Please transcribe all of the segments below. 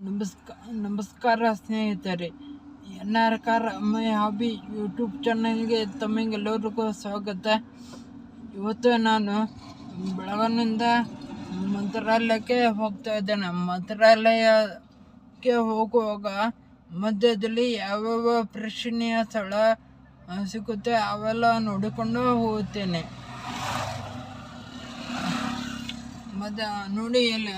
ನಮಸ್ಕ, ನಮಸ್ಕಾರ ಸ್ನೇಹಿತರೆ. N R car my hobby YouTube ಚಾನಲ್ಗೆ ತಮಗೆಲ್ಲರಿಗೂ ಸ್ವಾಗತ. ಇವತ್ತು ನಾನು ಬೆಳಗಾವಿನಿಂದ ಮಂತ್ರಾಲಯಕ್ಕೆ ಹೋಗ್ತಾ ಇದ್ದೇನೆ. ಮಂತ್ರಾಲಯಕ್ಕೆ ಹೋಗುವಾಗ ಮಧ್ಯದಲ್ಲಿ ಯಾವ್ಯಾವ ಪ್ರೇಕ್ಷಣೀಯ ಸ್ಥಳ ಸಿಗುತ್ತೆ ಅವೆಲ್ಲ ನೋಡಿಕೊಂಡು ಹೋಗುತ್ತೇನೆ. ಮತ್ತು ನೋಡಿ ಇಲ್ಲಿ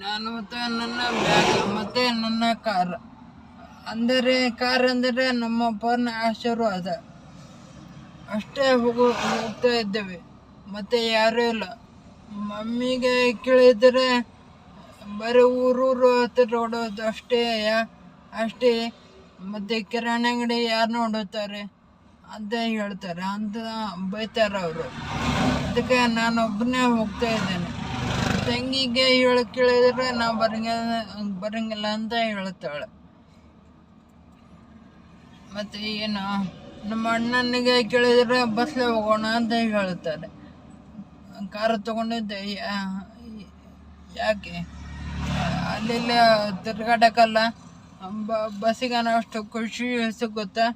ನಾನು ಮತ್ತು ನನ್ನ ಬ್ಯಾಗ್, ಮತ್ತು ನನ್ನ ಕಾರ್. ಅಂದರೆ ಕಾರ್ ಅಂದರೆ ನಮ್ಮ ಅಪ್ಪನ ಆಶೀರ್ವಾದ. ಅಷ್ಟೇ ಹೋಗು, ಹೋಗ್ತಾ ಇದ್ದೇವೆ. ಮತ್ತು ಯಾರೂ ಇಲ್ಲ. ಮಮ್ಮಿಗೆ ಕೇಳಿದರೆ ಬರೀ ಊರೂರು ಹತ್ತಿರ ಓಡೋದು ಅಷ್ಟೇ ಅಷ್ಟೇ. ಮತ್ತು ಕಿರಾಣಿ ಅಂಗಡಿ ಯಾರು ನೋಡುತ್ತಾರೆ ಅಂತ ಹೇಳ್ತಾರೆ ಅಂತ ಬೈತಾರೆ ಅವರು. ಅದಕ್ಕೆ ನಾನು ಒಬ್ಬನೇ ಹೋಗ್ತಾ ಇದ್ದೇನೆ. ತಂಗಿಗೆ ಹೇಳಿ ಕೇಳಿದ್ರೆ ನಾ ಬರಂಗ ಬರಂಗಿಲ್ಲ ಅಂತ ಹೇಳ್ತಾಳೆ ಮತ್ತೆ ಏನು, ನಮ್ಮ ಅಣ್ಣನಿಗೆ ಕೇಳಿದ್ರೆ ಬಸ್ಲೆ ಹೋಗೋಣ ಅಂತ ಹೇಳ್ತಾರೆ ಕಾರ್ ತಗೊಂಡಿದ್ದೆ ಯಾಕೆ? ಅಲ್ಲಿಲ್ಲ ತಿರ್ಗಾಡಕ್ಕಲ್ಲ. ಬಸ್ಸಿಗೆ ಅಷ್ಟು ಖುಷಿ ಸಿಗುತ್ತಾ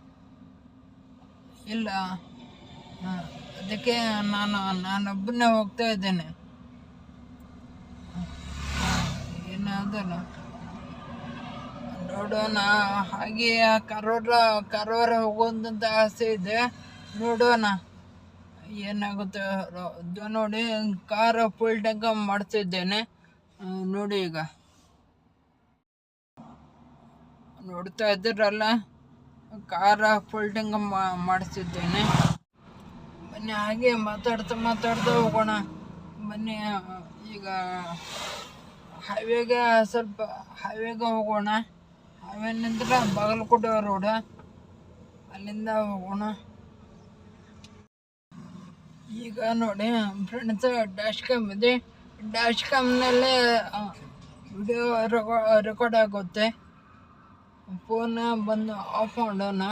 ಇಲ್ಲ. ಅದಕ್ಕೆ ನಾನು, ನಾನೊಬ್ಬನೇ ಹೋಗ್ತಾ ಇದ್ದೇನೆ. ಏನಾದರೂ ನೋಡೋಣ. ಹಾಗೆ ಕಾರವಾರ ಕಾರವಾರ ಹೋಗೋದಂತ ಆಸೆ ಇದೆ. ನೋಡೋಣ. ಏನಾಗುತ್ತೆ? ನೋಡಿ ಕಾರ ಫುಲ್ ಟ್ಯಾಂಕ್ ಮಾಡ್ತಿದ್ದೇನೆ. ನೋಡಿ ಈಗ. ನೋಡ್ತಾ ಇದ್ದೀರಲ್ಲ? ಕಾರ ಫುಲ್ ಟ್ಯಾಂಕ್ ಮಾಡಿಸಿದ್ದೇನೆ ಬನ್ನಿ, ಹಾಗೆ ಮಾತಾಡ್ತಾ ಮಾತಾಡ್ತಾ ಹೋಗೋಣ. ಬನ್ನಿ ಈಗ ಹೈವೇಗೆ ಸ್ವಲ್ಪ ಹೈವೇಗೆ ಹೋಗೋಣ. ಹೈವೇನಿಂದ ಬಾಗಲಕೋಟೆ ರೋಡ್ ಅಲ್ಲಿಂದ ಹೋಗೋಣ. ಈಗ ನೋಡಿ ಫ್ರೆಂಡ್ಸ್ ಡ್ಯಾಶ್ ಕ್ಯಾಮ್ ಇದೆ. ಡ್ಯಾಶ್ ಕ್ಯಾಮ್ನಲ್ಲೇ ವಿಡಿಯೋ ರೆಕಾರ್ಡ್ ಆಗುತ್ತೆ. ಫೋನ್ ಬಂದು ಆಫ್ ಮಾಡೋಣ.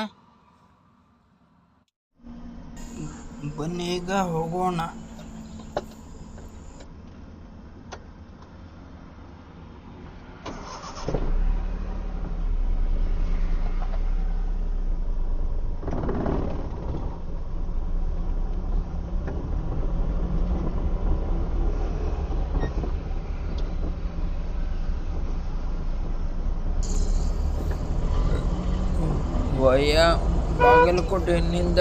ಬನ್ನಿ, ಈಗ ಹೋಗೋಣ. ವಯ ಬಾಗಲಕೋಟೆಯಿಂದ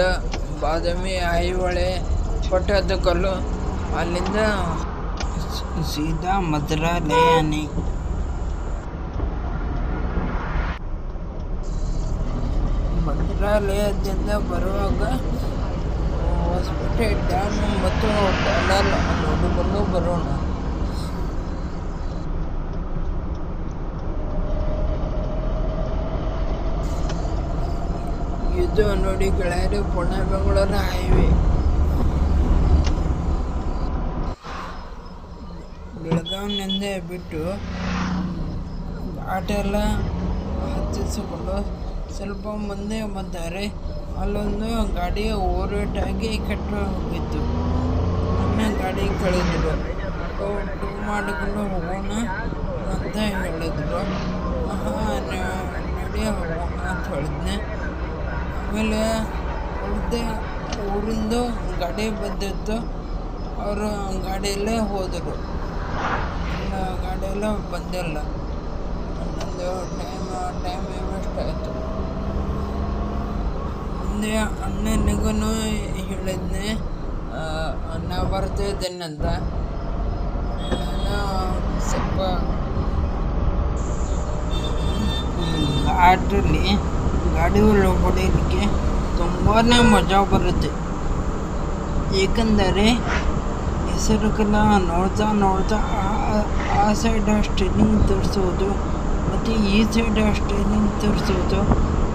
ಬಾದಾಮಿ ಐಹೊಳೆ ಪಟ್ಟದಕಲ್ಲು ಅಲ್ಲಿಂದ ಸೀದಾ ಸೀದಾ ಮಂತ್ರಾಲಯನೇ ಮಂತ್ರಾಲಯದಿಂದ ಬರುವಾಗ ಹೊಸಪೇಟೆ ಡ್ಯಾಮ್ ಮತ್ತು ಟನಲ್ ನೋಡಿಕೊಂಡು ಬರೋಣ. ಇದು ನೋಡಿ ಗೆಳೆಯರು ಪುಣೆ ಬೆಂಗಳೂರು ಹೈವೇ. ಬೆಳಗಾವಿನಿಂದ ಬಿಟ್ಟು ಆಟೋ ಎಲ್ಲ ಹತ್ತಿಸಿಕೊಂಡು ಸ್ವಲ್ಪ ಮುಂದೆ ಬಂದರೆ ಅಲ್ಲೊಂದು ಗಾಡಿ ಓವರ್ವೇಟ್ ಆಗಿ ಕೆಟ್ಟು ಹೋಗಿತ್ತು. ನಮ್ಮ ಗಾಡಿ ಕಳೆದ್ರು ಟೂ ಮಾಡಿಕೊಂಡು ಹೋಗೋಣ ಅಂತ ಹೇಳಿದ್ರು. ಹಾಂ ನೋಡಿ ಹೋಗೋಣ ಅಂತ ಹೇಳಿದ್ನೆ. ಆಮೇಲೆ ಉಳಿದ ಊರಿಂದ ಗಾಡಿ ಬಂದಿತ್ತು. ಅವರು ಗಾಡಿಯಲ್ಲೇ ಹೋದರು. ನನ್ನ ಗಾಡಿಯೆಲ್ಲ ಬಂದಿಲ್ಲ. ನಂದು ಟೈಮ್ ಟೈಮ್ ವೇಸ್ಟ್ ಆಯಿತು. ಮುಂದೆ ಅಣ್ಣನಿಗೂ ಹೇಳಿದ್ನೆ ನಾ ಬರ್ತಿದ್ದೇನಂತ ನಾನು ಸ್ವಲ್ಪ ಘಾಟಲ್ಲಿ ಗಾಡಿ ಹೊಡೆಯೋದಕ್ಕೆ ತುಂಬಾ ಮಜಾ ಬರುತ್ತೆ. ಏಕೆಂದರೆ ಹೆಸರುಗಳ ನೋಡ್ತಾ ನೋಡ್ತಾ ಆ- ಆ ಸೈಡ್ ಸ್ಟೇರಿಂಗ್ ತೋರಿಸೋದು ಮತ್ತು ಈ ಸೈಡ್ ಸ್ಟೇರಿಂಗ್ ತೋರಿಸೋದು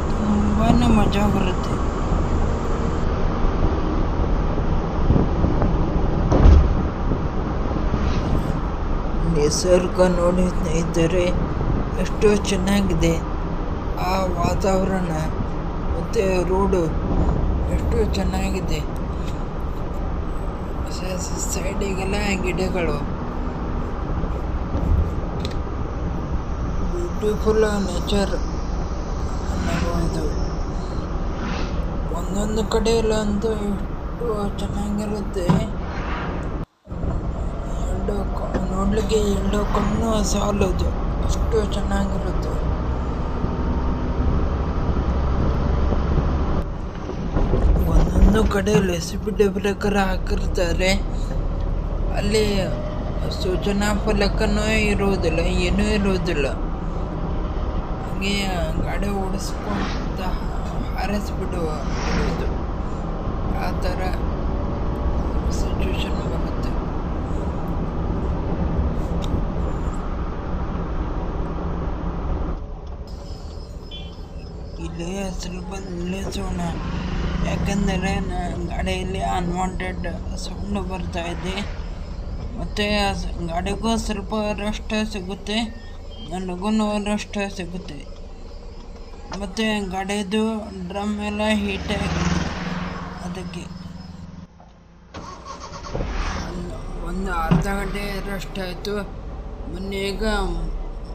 ತುಂಬಾ ಮಜಾ ಬರುತ್ತೆ. ನಿಸರ್ಗ ನೋಡಿ ಸ್ನೇಹಿತರೆ, ಎಷ್ಟೋ ಚೆನ್ನಾಗಿದೆ. ಆ ವಾತಾವರಣ ಮತ್ತು ರೋಡು ಎಷ್ಟು ಚೆನ್ನಾಗಿದೆ. ಸೈಡಿಗೆಲ್ಲ ಗಿಡಗಳು. ಬ್ಯೂಟಿಫುಲ್ ನೇಚರ್ ಅನ್ನಬಹುದು. ಒಂದೊಂದು ಕಡೆಯಲ್ಲಂತೂ ಎಷ್ಟು ಚೆನ್ನಾಗಿರುತ್ತೆ. ಎರಡು ನೋಡ್ಲಿಕ್ಕೆ ಎರಡು ಕಣ್ಣು ಸಾಲದು. ಅಷ್ಟು ಚೆನ್ನಾಗಿರುತ್ತೆ. ಒಂದೊಂದು ಕಡೆ ರೆಸಿಪಿ ಬ್ರೇಕರ್ ಹಾಕಿರ್ತಾರೆ. ಅಲ್ಲಿ ಸೂಚನಾ ಫಲಕನೂ ಇರುವುದಿಲ್ಲ ಏನೂ ಇರುವುದಿಲ್ಲ ಹಾಗೆ ಗಾಡಿ ಓಡಿಸ್ಕೊಂತ ಹಾರಿಸ್ಬಿಡುವ ಬಿಡುವುದು ಆ ಥರ ಸಿಚುವೇಶನ್ ಬರುತ್ತೆ. ಇಲ್ಲಿ ಸ್ವಲ್ಪ ನಿಲ್ಲಿಸೋಣ ಯಾಕಂದರೆ ಗಾಡಿಯಲ್ಲಿ ಅನ್ವಾಂಟೆಡ್ ಸೌಂಡ್ ಬರ್ತಾ ಇದೆ. ಮತ್ತು ಗಾಡಿಗೂ ಸ್ವಲ್ಪ ರೆಸ್ಟ್ ಸಿಗುತ್ತೆ. ನನಗೂ ರೆಸ್ಟ್ ಸಿಗುತ್ತೆ. ಮತ್ತು ಗಾಡಿದು ಡ್ರಮ್ ಎಲ್ಲ ಹೀಟ್ ಆಗಿದೆ. ಅದಕ್ಕೆ ಒಂದು- ಅರ್ಧ ಗಂಟೆ ರೆಸ್ಟ್ ಆಯಿತು. ಈಗ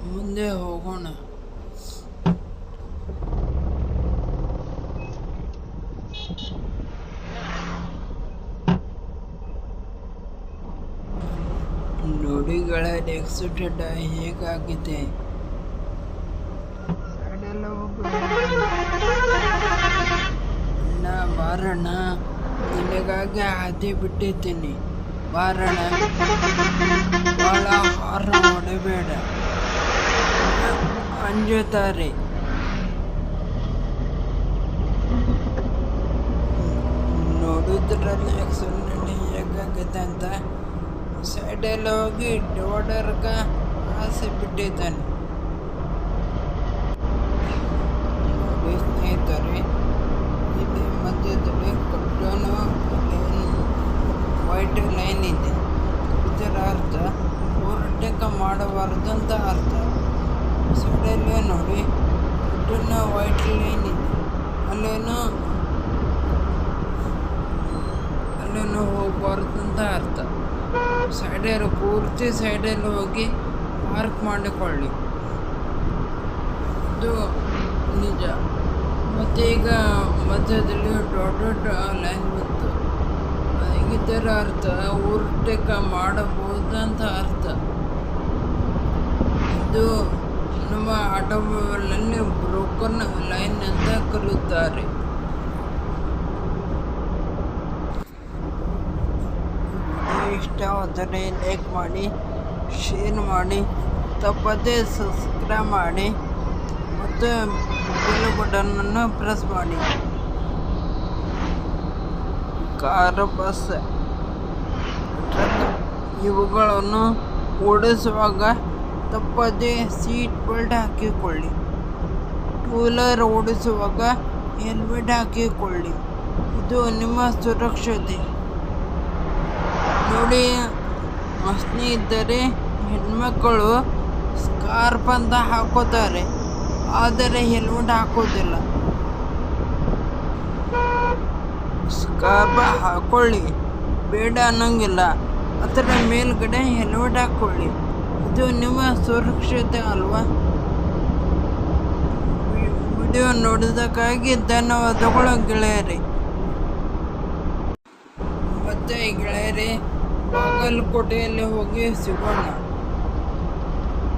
ಮುಂದೆ ಹೋಗೋಣ. ಎಕ್ಸಿಟೆಡ್ ಹೇಗಾಗಿದೆ. ಅಣ್ಣ ಬಾರಣ್ಣ ನಿನಗಾಗಿ ಹಾದಿ ಬಿಟ್ಟಿದ್ದೀನಿ. ಬಾರಣ ಭಾಳ ಹಾರ ಹೊಡಬೇಡ ಅಂಜುತ್ತಾರೆ ನೋಡಿದ್ರಲ್ಲಿ ಆಕ್ಸಿಡೆಂಟ್ ಹೇಗಾಗುತ್ತೆ ಅಂತ? ಸೈಡಲ್ಲಿ ಹೋಗಿ ಡೋಡರ್ಗ ಆಸೆ ಬಿಟ್ಟಿದ್ದಾನೆ ನೋಡಿ ಸ್ನೇಹಿತರೆ ಇಲ್ಲಿ ಮಧ್ಯದಲ್ಲಿ ಲೈನ್ ವೈಟ್ ಲೈನ್ ಇದೆ ಇದರ ಅರ್ಥ ಓವರ್ಟೇಕ್ ಮಾಡಬಾರ್ದು ಅಂತ ಅರ್ಥ ಸೈಡಲ್ಲೇ ನೋಡಿ ಕಟ್ಟೋನ ವೈಟ್ ಲೈನ್ ಇದೆ ಅಲ್ಲೇನು ಅಲ್ಲೇನು ಹೋಗಬಾರ್ದು ಅಂತ ಅರ್ಥ ಸೈಡಲ್ಲಿ ಪೂರ್ತಿ ಸೈಡಲ್ಲಿ ಹೋಗಿ ಪಾರ್ಕ್ ಮಾಡಿಕೊಳ್ಳಿ. ಇದು ನಿಜ. ಮತ್ತು ಈಗ ಮಧ್ಯದಲ್ಲಿ ದೊಡ್ಡ ದೊಡ್ಡ ಲೈನ್ ಬಂತು. ಇದರ ಅರ್ಥ, ಊರ್ಟಕ ಮಾಡಬಹುದು ಅಂತ ಅರ್ಥ. ಇದು ನಮ್ಮ ಆಟೋಮೊಬೈಲಲ್ಲಿ ಬ್ರೋಕನ್ ಲೈನ್ ಅಂತ ಕರೆಯುತ್ತಾರೆ. ಇಷ್ಟವಾದರೆ ಲೈಕ್ ಮಾಡಿ ಶೇರ್ ಮಾಡಿ, ತಪ್ಪದೇ ಸಬ್ಸ್ಕ್ರೈಬ್ ಮಾಡಿ, ಮತ್ತು ಬೆಲ್ ಬಟನನ್ನು ಪ್ರೆಸ್ ಮಾಡಿ. ಕಾರು ಬಸ್ ಟ್ರಕ್ ಇವುಗಳನ್ನು ಓಡಿಸುವಾಗ ತಪ್ಪದೇ ಸೀಟ್ ಬೆಲ್ಟ್ ಹಾಕಿಕೊಳ್ಳಿ. ಟೂ ವೀಲರ್ ಓಡಿಸುವಾಗ ಹೆಲ್ಮೆಟ್ ಹಾಕಿಕೊಳ್ಳಿ. ಇದು ನಿಮ್ಮ ಸುರಕ್ಷತೆ. ನೋಡಿ ಇದ್ದರೆ ಹೆಣ್ಮಕ್ಕಳು ಸ್ಕಾರ್ಪ್ ಅಂತ ಹಾಕೋತಾರೆ, ಆದರೆ ಹೆಲ್ಮೆಟ್ ಹಾಕೋದಿಲ್ಲ. ಸ್ಕಾರ್ಪ್ ಹಾಕೊಳ್ಳಿ, ಬೇಡ ಅನ್ನೋಂಗಿಲ್ಲ. ಅದರ ಮೇಲ್ಗಡೆ ಹೆಲ್ಮೆಟ್ ಹಾಕೊಳ್ಳಿ. ಇದು ನಿಮ್ಮ ಸುರಕ್ಷತೆ ಅಲ್ವಾ? ವಿಡಿಯೋ ನೋಡಿದಕ್ಕಾಗಿ ಧನ್ಯವಾದಗಳು ಗೆಳೆಯರಿ. ಮತ್ತೆ ಗೆಳೆಯರಿ ಬಾಗಲಕೋಟೆಯಲ್ಲಿ ಹೋಗಿ ಸಿಗೋಣ